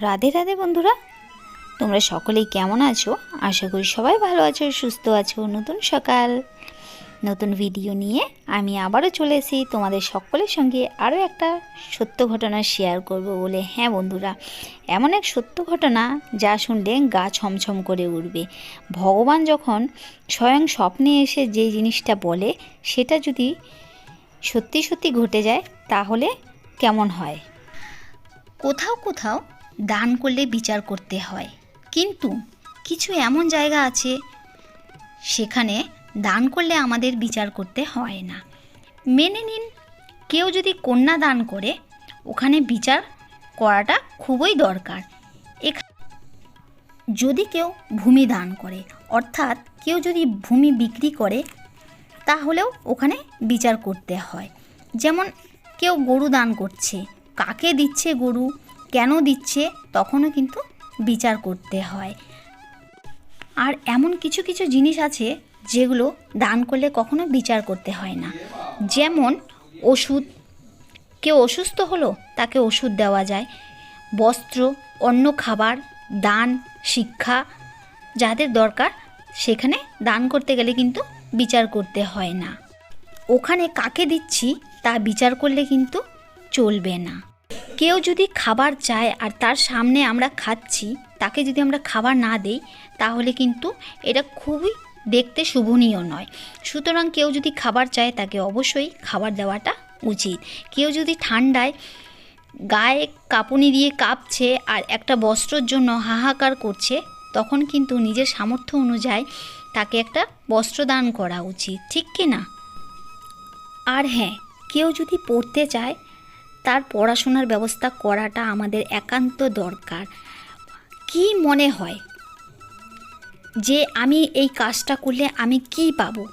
রাধে রাধে বন্ধুরা, তোমরা সকলেই কেমন আছো? আশা করি সবাই ভালো আছো, সুস্থ আছো, নতুন সকাল। নতুন ভিডিও নিয়ে আমি আবারও চলে এসেছি। তোমাদের সকলের সঙ্গে আরও একটা সত্য ঘটনা শেয়ার করব বলে। হ্যাঁ বন্ধুরা, এমন এক সত্য ঘটনা যা শুনলে গা ছমছম করে উঠবে। ভগবান যখন স্বয়ং স্বপ্নে এসে যে জিনিসটা বলে, সেটা যদি সত্যি সত্যি ঘটে যায়, তাহলে কেমন হয়? কোথাও কোথাও দান করলে বিচার করতে হয়। কিন্তু কিছু এমন জায়গা আছে, সেখানে দান করলে আমাদের বিচার করতে হয় না। মেনে নিন, কেউ যদি কন্যা দান করে, ওখানে বিচার করাটা খুবই দরকার। যদি কেউ ভূমি দান করে, অর্থাৎ কেউ যদি ভূমি বিক্রি করে, তাহলেও ওখানে বিচার করতে হয়। যেমন কেউ গরু দান করছে, কাকে দিচ্ছে গরু? কেন দিচ্ছে তখনও কিন্তু বিচার করতে হয়। আর এমন কিছু কিছু জিনিস আছে যেগুলো দান করলে কখনো বিচার করতে হয় না। যেমন ওষুধ, কেউ অসুস্থ হলো তাকে ওষুধ দেওয়া যায়। বস্ত্র অন্য খাবার, দান, শিক্ষা যাদের দরকার সেখানে দান করতে গেলে কিন্তু বিচার করতে হয় না। ওখানে কাকে দিচ্ছি তা বিচার করলে কিন্তু চলবে না। কেউ যদি খাবার চায় আর তার সামনে আমরা খাচ্ছি, তাকে যদি আমরা খাবার না দেই, তাহলে কিন্তু এটা খুবই দেখতে শুভনীয় নয়। সুতরাং কেউ যদি খাবার চায়, তাকে অবশ্যই খাবার দেওয়াটা উচিত। কেউ যদি ঠান্ডায় গায়ে কাঁপুনি দিয়ে কাঁপছে আর একটা বস্ত্রর জন্য হাহাকার করছে, তখন কিন্তু নিজের সামর্থ্য অনুযায়ী তাকে একটা বস্ত্র দান করা উচিত, ঠিক কি না? আর হ্যাঁ কেউ যদি পড়তে চায় তার পড়াশোনার ব্যবস্থা করাটা আমাদের একান্ত দরকার। কি মনে হয় যে আমি এই কাজটা করলে আমি কি পাবো?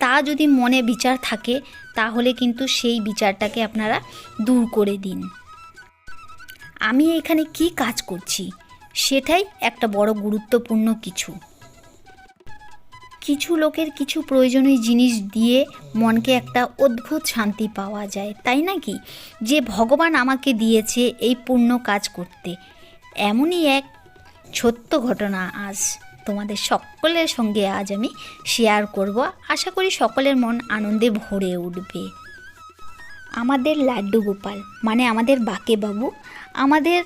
তা যদি মনে বিচার থাকে, তাহলে কিন্তু সেই বিচারটাকে আপনারা দূর করে দিন। আমি এখানে কি কাজ করছি? সেটাই একটা বড় গুরুত্বপূর্ণ কিছু। কিছু লোকের কিছু প্রয়োজনীয় জিনিস দিয়ে মনকে একটা অদ্ভুত শান্তি পাওয়া যায়, তাই নাকি যে ভগবান আমাকে দিয়েছে এই পূর্ণ কাজ করতে। এমনই এক ছোট্ট ঘটনা আজ তোমাদের সকলের সঙ্গে আজ আমি শেয়ার করব। আশা করি সকলের মন আনন্দে ভরে উঠবে। আমাদের লাড্ডু গোপাল মানে আমাদের বাকে বাবু আমাদের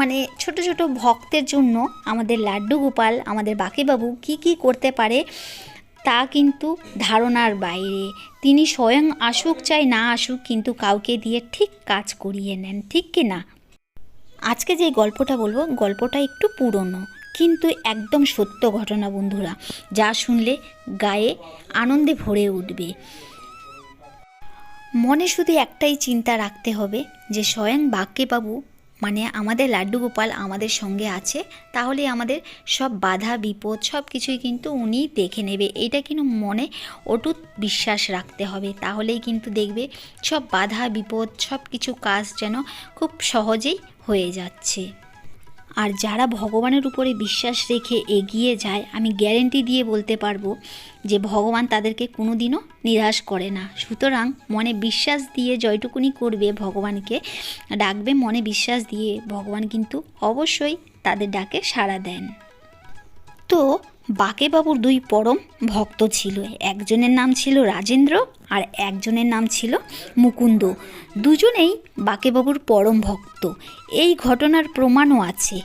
মানে ছোট ছোট ভক্তের জন্য আমাদের লাড্ডু গোপাল, আমাদের বাকিবাবু কি কি করতে পারে তা কিন্তু ধারণার বাইরে। তিনি স্বয়ং আসুক চাই না আসুক কিন্তু কাউকে দিয়ে ঠিক কাজ করিয়ে নেন, ঠিক কি না? আজকে যে গল্পটা বলব, গল্পটা একটু পুরনো, কিন্তু একদম সত্য ঘটনা বন্ধুরা, যা শুনলে গায়ে আনন্দে ভরে উঠবে। মনে শুধু একটাই চিন্তা রাখতে হবে যে স্বয়ং বাক্যবাবু মানে আমাদের লাড্ডু গোপাল আমাদের সঙ্গে আছে, তাহলে আমাদের সব বাধা, বিপদ সব কিছুই কিন্তু উনি দেখে নেবে। এটা কিন্তু মনে অটুট বিশ্বাস রাখতে হবে। তাহলেই কিন্তু দেখবে সব বাধা, বিপদ সব কিছু কাজ যেন খুব সহজেই হয়ে যাচ্ছে। আর যারা ভগবানের উপরে বিশ্বাস রেখে এগিয়ে যায়, আমি গ্যারেন্টি দিয়ে বলতে পারব যে ভগবান তাদেরকে কোনো দিনও নিরাশ করে না। সুতরাং মনে বিশ্বাস দিয়ে জয়টুকুনি করবে ভগবানকে, ডাকবে মনে বিশ্বাস দিয়ে ভগবান কিন্তু অবশ্যই তাদের ডাকে সাড়া দেন। তো বাকেবাবুর দুই পরম ভক্ত ছিল। একজনের নাম ছিল রাজেন্দ্র আর একজনের নাম ছিল মুকুন্দ। দুজনেই বাকেবাবুর পরম ভক্ত। এই ঘটনার প্রমাণও আছে।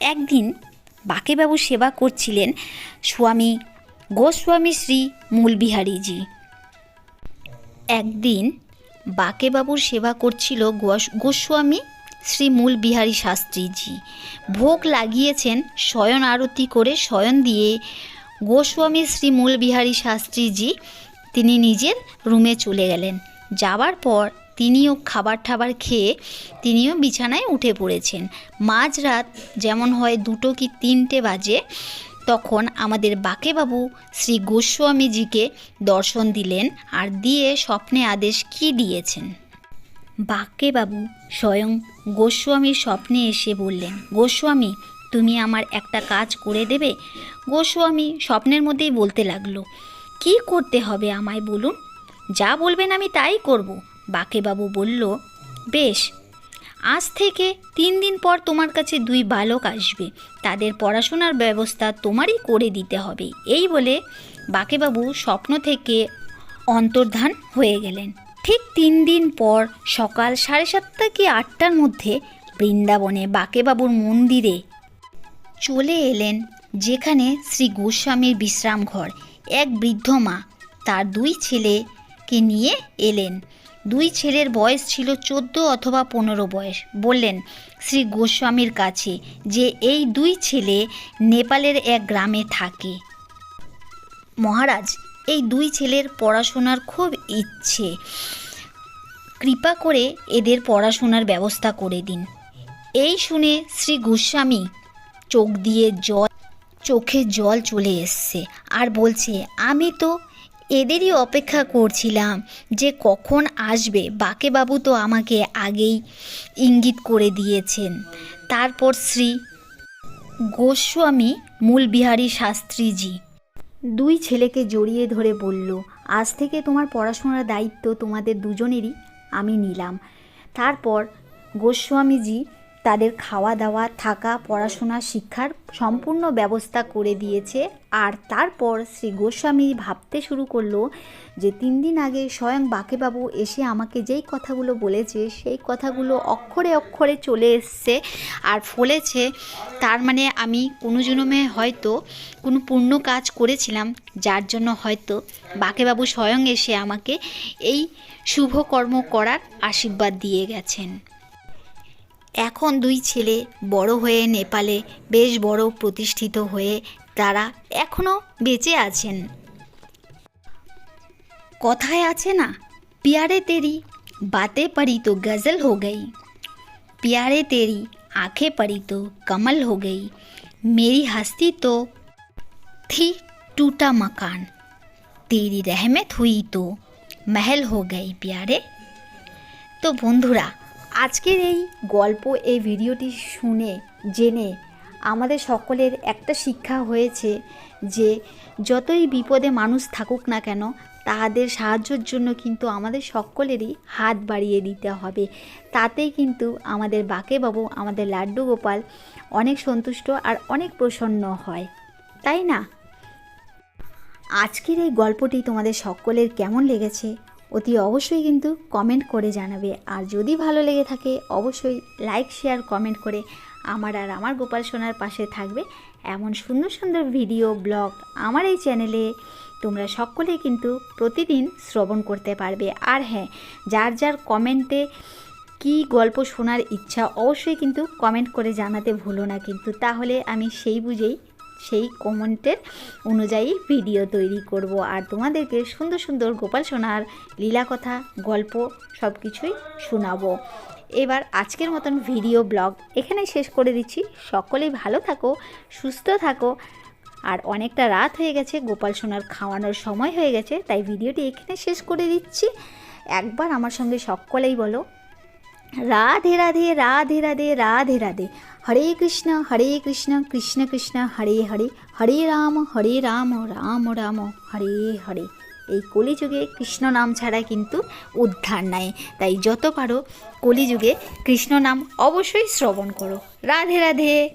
একদিন বাকেবাবু সেবা করছিলেন স্বামী গোস্বামী শ্রী মূলবিহারীজি। একদিন বাকেবাবুর সেবা করছিল গোস- গোস্বামী শ্রী মূল বিহারী শাস্ত্রীজি। ভোগ লাগিয়েছেন শয়ন আরতি করে শয়ন দিয়ে গোস্বামী শ্রী মূল বিহারী শাস্ত্রীজি তিনি নিজের রুমে চলে গেলেন। যাবার পর তিনিও খাবার ঠাবার খেয়ে তিনিও বিছানায় উঠে পড়েছেন। মাঝরাত যেমন হয় দুটো কি তিনটে বাজে, তখন আমাদের বাকেবাবু শ্রী গোস্বামীজিকে দর্শন দিলেন আর দিয়ে স্বপ্নে আদেশ কি দিয়েছেন? বাক্যবাবু স্বয়ং গোস্বামীর স্বপ্নে এসে বললেন, গোস্বামী, তুমি আমার একটা কাজ করে দেবে? গোস্বামী স্বপ্নের মধ্যেই বলতে লাগল, কি করতে হবে আমায় বলুন? যা বলবেন আমি তাই করব। বাকেবাবু বলল, বেশ, আজ থেকে তিন দিন পর তোমার কাছে দুই বালক আসবে। তাদের পড়াশোনার ব্যবস্থা তোমারই করে দিতে হবে। এই বলে বাকেবাবু স্বপ্ন থেকে অন্তর্ধান হয়ে গেলেন। ঠিক তিন দিন পর সকাল সাড়ে সাতটা কি আটটার মধ্যে বৃন্দাবনে বাকেবাবুর মন্দিরে চলে এলেন, যেখানে শ্রী গোস্বামীর বিশ্রাম ঘর এক বৃদ্ধ মা, তার দুই ছেলেকে নিয়ে এলেন। দুই ছেলের বয়স ছিল চোদ্দ অথবা পনেরো বয়স। বললেন, শ্রী গোস্বামীর কাছে যে এই দুই ছেলে নেপালের এক গ্রামে থাকে। মহারাজ এই দুই ছেলের পড়াশোনার খুব ইচ্ছে। কৃপা করে এদের পড়াশোনার ব্যবস্থা করে দিন। এই শুনে শ্রী গোস্বামী চোখ দিয়ে জল, চোখে জল চলে এসছে আর বলছে, আমি তো এদেরই অপেক্ষা করছিলাম যে কখন আসবে। বাকেবাবু তো আমাকে আগেই ইঙ্গিত করে দিয়েছেন। তারপর শ্রী গোস্বামী মূলবিহারী শাস্ত্রীজি দুই ছেলেকে জড়িয়ে ধরে বলল, আজ থেকে তোমার পড়াশোনার দায়িত্ব তোমাদের দুজনেরই। আমি নিলাম। তারপর গোস্বামীজি তাদের খাওয়া দাওয়া থাকা, পড়াশোনা, শিক্ষার সম্পূর্ণ ব্যবস্থা করে দিয়েছে। আর তারপর শ্রী গোস্বামী ভাবতে শুরু করল যে তিন দিন আগে স্বয়ং বাকেবাবু এসে আমাকে যেই কথাগুলো বলেছে, সেই কথাগুলো অক্ষরে অক্ষরে চলে এসছে আর ফলেছে। তার মানে আমি কোনো জন্মে হয়তো কোনো পূর্ণ কাজ করেছিলাম, যার জন্য হয়তো বাকেবাবু স্বয়ং এসে আমাকে এই শুভ কর্ম করার আশীর্বাদ দিয়ে গেছেন। এখন দুই ছেলে বড় হয়ে নেপালে বেশ বড় প্রতিষ্ঠিত হয়ে তারা এখনও বেঁচে আছেন কথায় আছে না পিয়ারে তেরি বাতে পড়ি তো গজল হো গই प्यारे तेरी आंखें पड़ी तो कमल हो गई मेरी हस्ती तो थी टूटा मकान तेरी रहमत हुई तो महल हो गई प्यारे তো বন্ধুরা আজকের এই গল্প, এই ভিডিওটি শুনে, জেনে আমাদের সকলের একটা শিক্ষা হয়েছে যে, যতই বিপদে মানুষ থাকুক না কেন তাদের সাহায্যের জন্য কিন্তু আমাদের সকলেরই হাত বাড়িয়ে দিতে হবে। তাতেই কিন্তু আমাদের বাকেবাবু, আমাদের লাড্ডু গোপাল অনেক সন্তুষ্ট আর অনেক প্রসন্ন হয়। তাই না? আজকের এই গল্পটি তোমাদের সকলের কেমন লেগেছে? অতি অবশ্যই কিন্তু কমেন্ট করে জানাবে। আর যদি ভালো লেগে থাকে, অবশ্যই লাইক শেয়ার কমেন্ট করে আমার আর আমার গোপাল সোনার পাশে থাকবে। এমন সুন্দর সুন্দর ভিডিও ব্লগ আমার এই চ্যানেলে তোমরা সকলেই কিন্তু প্রতিদিন শ্রবণ করতে পারবে। আর হ্যাঁ যার যার কমেন্টে কি গল্প শোনার ইচ্ছা অবশ্যই কিন্তু কমেন্ট করে জানাতে ভুলো না। কিন্তু তাহলে আমি সেই বুঝেই সেই কমেন্টের অনুযায়ী ভিডিও তৈরি করব। আর তোমাদেরকে সুন্দর সুন্দর গোপাল সোনার লীলা কথা, গল্প সব কিছুই শোনাবো। এবার আজকের মতন ভিডিও ব্লগ এখানেই শেষ করে দিচ্ছি। সকলেই ভালো থাকো, সুস্থ থাকো। আর অনেকটা রাত হয়ে গেছে, গোপাল সোনার খাওয়ানোর সময় হয়ে গেছে, তাই ভিডিওটি এখানে শেষ করে দিচ্ছি। একবার আমার সঙ্গে সকলেই বলো রাধে রাধে রাধে রাধে রাধে রাধে। হরে কৃষ্ণ হরে কৃষ্ণ কৃষ্ণ কৃষ্ণ, হরে হরে। হরে রাম হরে রাম রাম রাম, হরে হরে। এই কলিযুগে কৃষ্ণ নাম ছাড়া কিন্তু উদ্ধার নাই। তাই যত পারো কলিযুগে কৃষ্ণ নাম অবশ্যই শ্রবণ করো। রাধে রাধে।